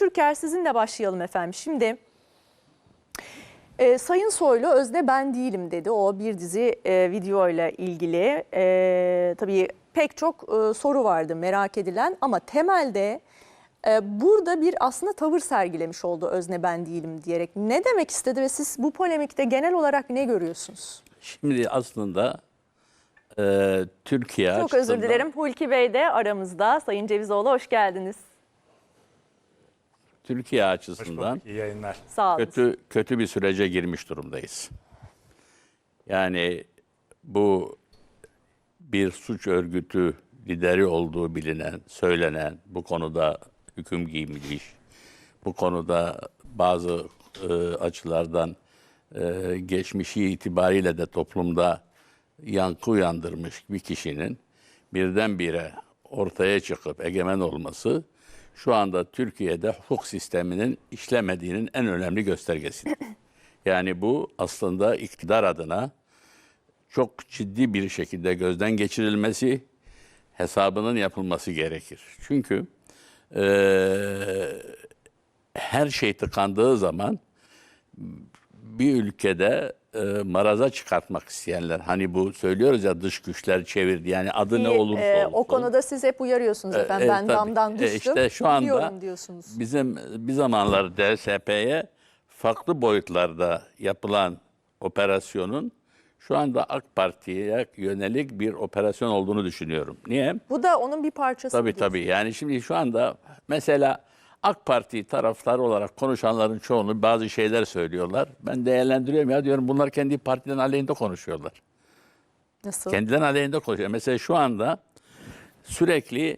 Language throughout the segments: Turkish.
Türker sizinle başlayalım efendim. Şimdi e, Sayın Soylu özne ben değilim dedi. O bir dizi e, video ile ilgili. E, tabii pek çok e, soru vardı merak edilen ama temelde e, burada bir aslında tavır sergilemiş oldu özne ben değilim diyerek. Ne demek istedi ve siz bu polemikte genel olarak ne görüyorsunuz? Şimdi aslında e, Türkiye Çok özür açısından- dilerim. Hulki Bey de aramızda. Sayın Cevizoğlu hoş geldiniz. Türkiye açısından bulduk, iyi yayınlar. Sağ olun. kötü kötü bir sürece girmiş durumdayız. Yani bu bir suç örgütü lideri olduğu bilinen, söylenen, bu konuda hüküm giymiş, bu konuda bazı e, açılardan e, geçmişi itibariyle de toplumda yankı uyandırmış bir kişinin birdenbire ortaya çıkıp egemen olması şu anda Türkiye'de hukuk sisteminin işlemediğinin en önemli göstergesi. Yani bu aslında iktidar adına çok ciddi bir şekilde gözden geçirilmesi, hesabının yapılması gerekir. Çünkü eee, her şey tıkandığı zaman bir ülkede e, maraza çıkartmak isteyenler, hani bu söylüyoruz ya dış güçler çevirdi, yani adı ne Ki, olursa e, olsun. O konuda siz hep uyarıyorsunuz efendim. e, ben tabii. damdan E, düştüm. işte şu anda diyorsunuz. Bizim bir zamanlar DSP'ye farklı boyutlarda yapılan operasyonun şu anda AK Parti'ye yönelik bir operasyon olduğunu düşünüyorum. Niye? Bu da onun bir parçası. Tabii diyorsunuz. tabii. Yani şimdi şu anda mesela AK Parti taraftarı olarak konuşanların çoğunu bazı şeyler söylüyorlar. Ben değerlendiriyorum ya diyorum bunlar kendi partiden aleyhinde konuşuyorlar. Nasıl? Kendilerinin aleyhinde konuşuyor. Mesela şu anda sürekli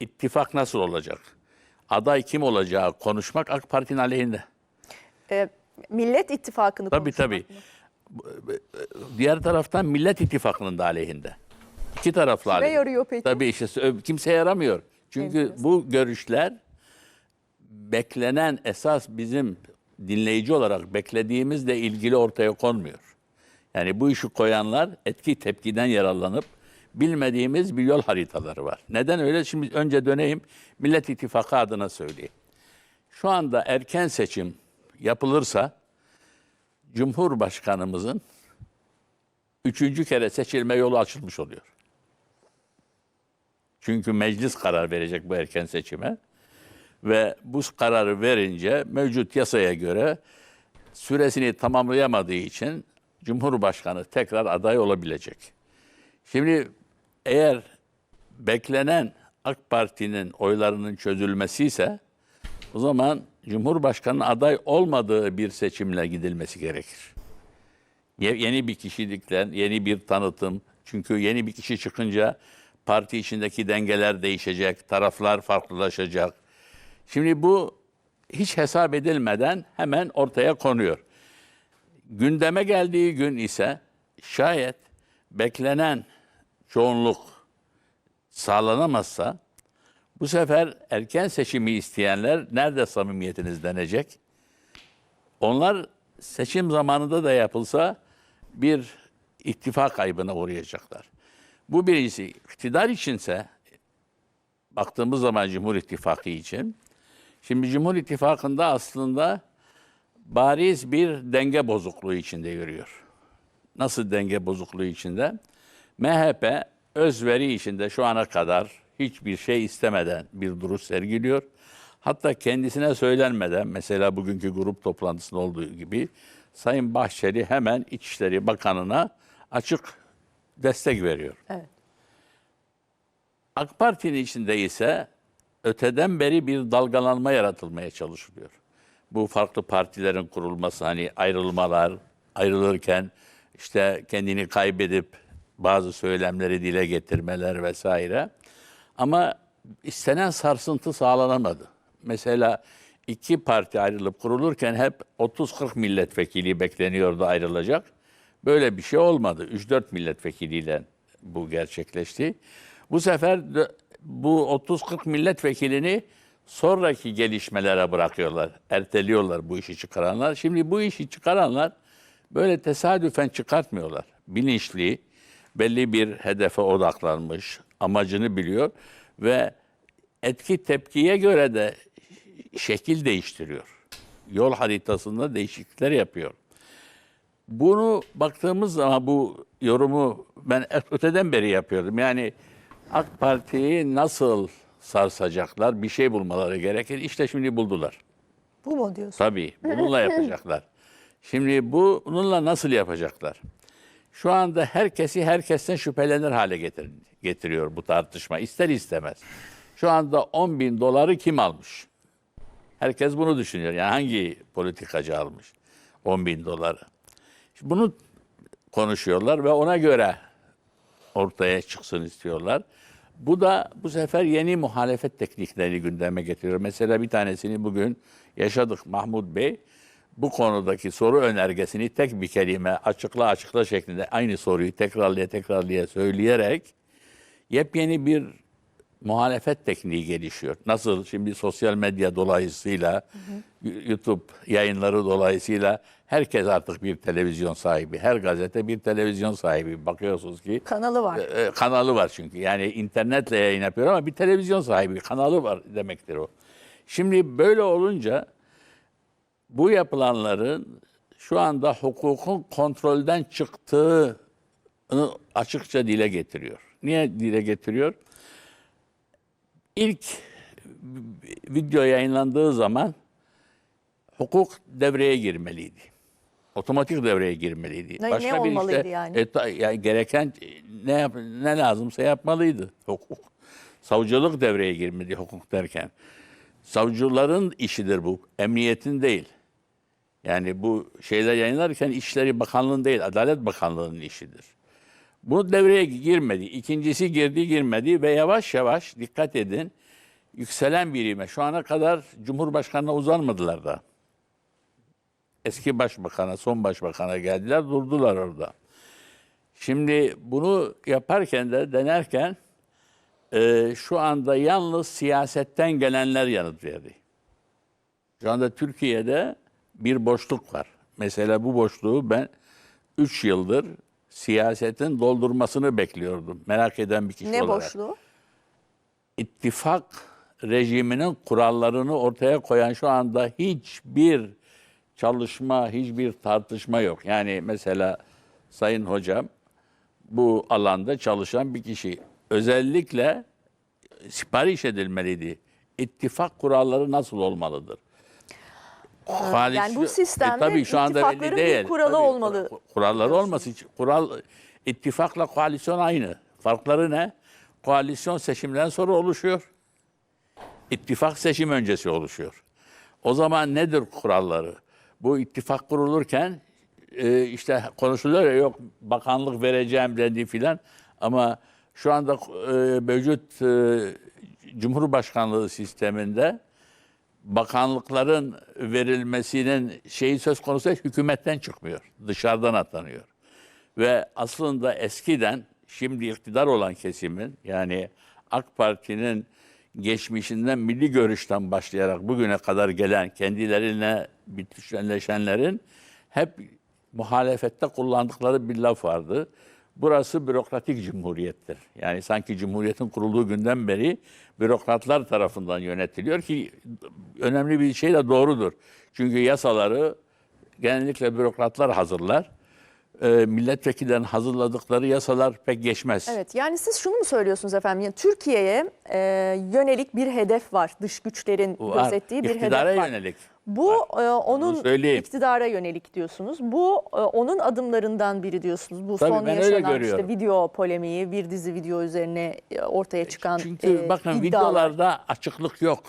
ittifak nasıl olacak? Aday kim olacağı konuşmak AK Parti'nin aleyhinde. E, Millet İttifakı'nı Tabii konuşmak tabii. mı? Diğer taraftan Millet İttifakı'nın da aleyhinde. İki taraflı Kime aleyhinde. yarıyor peki? Tabii işte kimseye yaramıyor. Çünkü Enteresan. bu görüşler beklenen esas bizim dinleyici olarak beklediğimizle ilgili ortaya konmuyor. Yani bu işi koyanlar etki tepkiden yararlanıp bilmediğimiz bir yol haritaları var. Neden öyle? Şimdi önce döneyim Millet İttifakı adına söyleyeyim. Şu anda erken seçim yapılırsa Cumhurbaşkanımızın üçüncü kere seçilme yolu açılmış oluyor. Çünkü meclis karar verecek bu erken seçime. Ve bu kararı verince mevcut yasaya göre süresini tamamlayamadığı için Cumhurbaşkanı tekrar aday olabilecek. Şimdi eğer beklenen AK Parti'nin oylarının çözülmesi ise o zaman Cumhurbaşkanı aday olmadığı bir seçimle gidilmesi gerekir. Ye- Yeni bir kişilikle, yeni bir tanıtım. Çünkü yeni bir kişi çıkınca parti içindeki dengeler değişecek, taraflar farklılaşacak. Şimdi bu hiç hesap edilmeden hemen ortaya konuyor. Gündeme geldiği gün ise şayet beklenen çoğunluk sağlanamazsa bu sefer erken seçimi isteyenler nerede samimiyetiniz denecek? Onlar seçim zamanında da yapılsa bir ittifak kaybına uğrayacaklar. Bu birincisi. İktidar içinse baktığımız zaman Cumhur İttifakı için şimdi Cumhur İttifakı'nda aslında bariz bir denge bozukluğu içinde yürüyor. Nasıl denge bozukluğu içinde? MHP özveri içinde şu ana kadar hiçbir şey istemeden bir duruş sergiliyor. Hatta kendisine söylenmeden mesela bugünkü grup toplantısında olduğu gibi Sayın Bahçeli hemen İçişleri Bakanı'na açık destek veriyor. Evet. AK Parti'nin içinde ise öteden beri bir dalgalanma yaratılmaya çalışılıyor. Bu farklı partilerin kurulması hani ayrılmalar, ayrılırken işte kendini kaybedip bazı söylemleri dile getirmeler vesaire. Ama istenen sarsıntı sağlanamadı. Mesela iki parti ayrılıp kurulurken hep 30-40 milletvekili bekleniyordu ayrılacak. Böyle bir şey olmadı. 3-4 milletvekiliyle bu gerçekleşti. Bu sefer bu 30-40 milletvekilini sonraki gelişmelere bırakıyorlar. Erteliyorlar bu işi çıkaranlar. Şimdi bu işi çıkaranlar böyle tesadüfen çıkartmıyorlar. Bilinçli, belli bir hedefe odaklanmış, amacını biliyor ve etki tepkiye göre de şekil değiştiriyor. Yol haritasında değişiklikler yapıyor. Bunu baktığımız zaman bu yorumu ben öteden beri yapıyordum. Yani AK Parti'yi nasıl sarsacaklar bir şey bulmaları gerekir. İşte şimdi buldular. Bu mu diyorsun? Tabii bununla yapacaklar. Şimdi bununla nasıl yapacaklar? Şu anda herkesi herkesten şüphelenir hale getir, getiriyor bu tartışma. İster istemez. Şu anda 10 bin doları kim almış? Herkes bunu düşünüyor. Yani hangi politikacı almış 10 bin doları? Şimdi bunu konuşuyorlar ve ona göre ortaya çıksın istiyorlar. Bu da bu sefer yeni muhalefet tekniklerini gündeme getiriyor. Mesela bir tanesini bugün yaşadık Mahmut Bey. Bu konudaki soru önergesini tek bir kelime açıkla açıkla şeklinde aynı soruyu tekrarlaya tekrarlaya söyleyerek yepyeni bir muhalefet tekniği gelişiyor. Nasıl şimdi sosyal medya dolayısıyla, YouTube yayınları dolayısıyla herkes artık bir televizyon sahibi. Her gazete bir televizyon sahibi. Bakıyorsunuz ki Kanalı var. e, kanalı var çünkü. Yani internetle yayın yapıyor ama bir televizyon sahibi, kanalı var demektir o. Şimdi böyle olunca bu yapılanların şu anda hukukun kontrolden çıktığını açıkça dile getiriyor. Niye dile getiriyor? İlk video yayınlandığı zaman hukuk devreye girmeliydi. Otomatik devreye girmeliydi. Ne- ne olmalıydı yani? e, ta- yani gereken ne yap, ne lazımsa yapmalıydı hukuk. Savcılık devreye girmedi hukuk derken. Savcıların işidir bu. Emniyetin değil. Yani bu şeyler yayınlarken İçişleri Bakanlığı'nın değil, Adalet Bakanlığı'nın işidir. Bu devreye girmedi. İkincisi girdi girmedi ve yavaş yavaş dikkat edin yükselen birime şu ana kadar Cumhurbaşkanı'na uzanmadılar da. Eski başbakana, son başbakana geldiler, durdular orada. Şimdi bunu yaparken de denerken e, şu anda yalnız siyasetten gelenler yanıt verdi. Şu anda Türkiye'de bir boşluk var. Mesela bu boşluğu ben 3 yıldır siyasetin doldurmasını bekliyordum. Merak eden bir kişi Ne olarak. boşluğu? İttifak rejiminin kurallarını ortaya koyan şu anda hiçbir çalışma, hiçbir tartışma yok. Yani mesela Sayın Hocam bu alanda çalışan bir kişi. Özellikle sipariş edilmeliydi. İttifak kuralları nasıl olmalıdır? Koalisyon- yani bu sistemde tabii şu anda belli ittifakların bir değil. kuralı Tabii, olmalı Kuralları olması için kural ittifakla koalisyon aynı. Farkları ne? Koalisyon seçimden sonra oluşuyor. İttifak seçim öncesi oluşuyor. O zaman nedir kuralları? Bu ittifak kurulurken e, işte konuşuluyor ya yok bakanlık vereceğim dendi filan ama şu anda e, mevcut e, Cumhurbaşkanlığı sisteminde bakanlıkların verilmesinin şeyi söz konusu hükümetten çıkmıyor. Dışarıdan atanıyor. Ve aslında eskiden şimdi iktidar olan kesimin yani AK Parti'nin geçmişinden milli görüşten başlayarak bugüne kadar gelen kendilerine bitişenleşenlerin hep muhalefette kullandıkları bir laf vardı. Burası bürokratik cumhuriyettir. Yani sanki cumhuriyetin kurulduğu günden beri bürokratlar tarafından yönetiliyor ki önemli bir şey de doğrudur. Çünkü yasaları genellikle bürokratlar hazırlar. Ee, milletvekillerinin hazırladıkları yasalar pek geçmez. Evet yani siz şunu mu söylüyorsunuz efendim? Yani Türkiye'ye e, yönelik bir hedef var. Dış güçlerin Var. gözettiği bir hedef var. yönelik. Bu e, onun iktidara yönelik diyorsunuz. Bu e, onun adımlarından biri diyorsunuz. Bu Tabii, son ben öyle yaşanan işte görüyorum. video polemiği, bir dizi video üzerine e, ortaya çıkan Çünkü e, bakın iddialar. videolarda açıklık yok.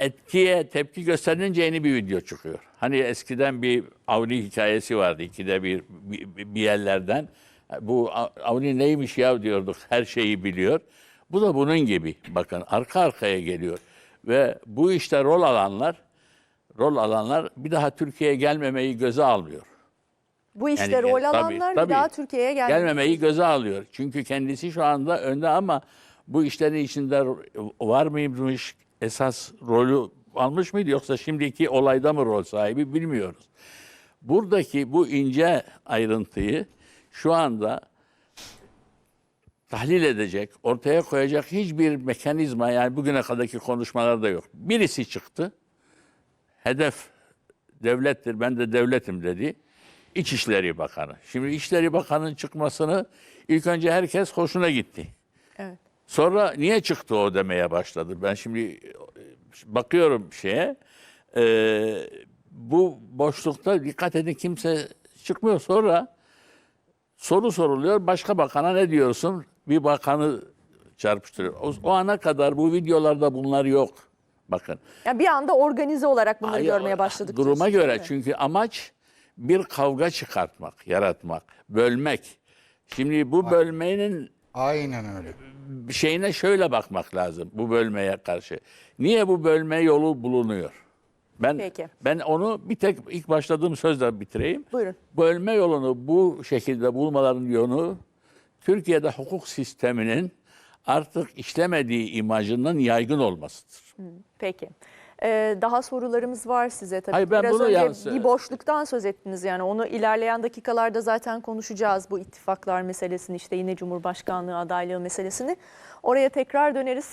Etkiye tepki gösterince yeni bir video çıkıyor. Hani eskiden bir Avni hikayesi vardı ikide bir bir bir yerlerden. Bu Avni neymiş ya diyorduk her şeyi biliyor. Bu da bunun gibi bakın arka arkaya geliyor. Ve bu işte rol alanlar rol alanlar bir daha Türkiye'ye gelmemeyi göze almıyor. Bu işte Yani- rol tabii, alanlar tabii. bir daha Türkiye'ye gelmiyor. Gelmemeyi göze alıyor. Çünkü kendisi şu anda önde ama bu işlerin içinde var mıymış, esas rolü almış mıydı yoksa şimdiki olayda mı rol sahibi bilmiyoruz. Buradaki bu ince ayrıntıyı şu anda tahlil edecek, ortaya koyacak hiçbir mekanizma yani bugüne kadarki konuşmalarda yok. Birisi çıktı. Hedef devlettir, ben de devletim dedi. İçişleri Bakanı. Şimdi İçişleri Bakanı'nın çıkmasını ilk önce herkes hoşuna gitti. Evet. Sonra niye çıktı o demeye başladı. Ben şimdi e, bakıyorum şeye. e, bu boşlukta dikkat edin kimse çıkmıyor. Sonra soru soruluyor. Başka bakana ne diyorsun? Bir bakanı çarpıştırıyor. O, o ana kadar bu videolarda bunlar yok. Bakın. Yani bir anda organize olarak bunları Ay- görmeye başladık. Duruma göre çünkü amaç bir kavga çıkartmak, yaratmak, bölmek. Şimdi bu bölmenin Aynen öyle. şeyine şöyle bakmak lazım bu bölmeye karşı. Niye bu bölme yolu bulunuyor? Ben Peki. ben onu bir tek ilk başladığım sözle bitireyim. Buyurun. Bölme yolunu bu şekilde bulmaların yolu Türkiye'de hukuk sisteminin artık işlemediği imajının yaygın olmasıdır. Peki. Ee, daha sorularımız var size tabii. Hayır, ben Biraz bunu önce yalnız- bir boşluktan söz ettiniz yani onu ilerleyen dakikalarda zaten konuşacağız bu ittifaklar meselesini işte yine Cumhurbaşkanlığı adaylığı meselesini. Oraya tekrar döneriz.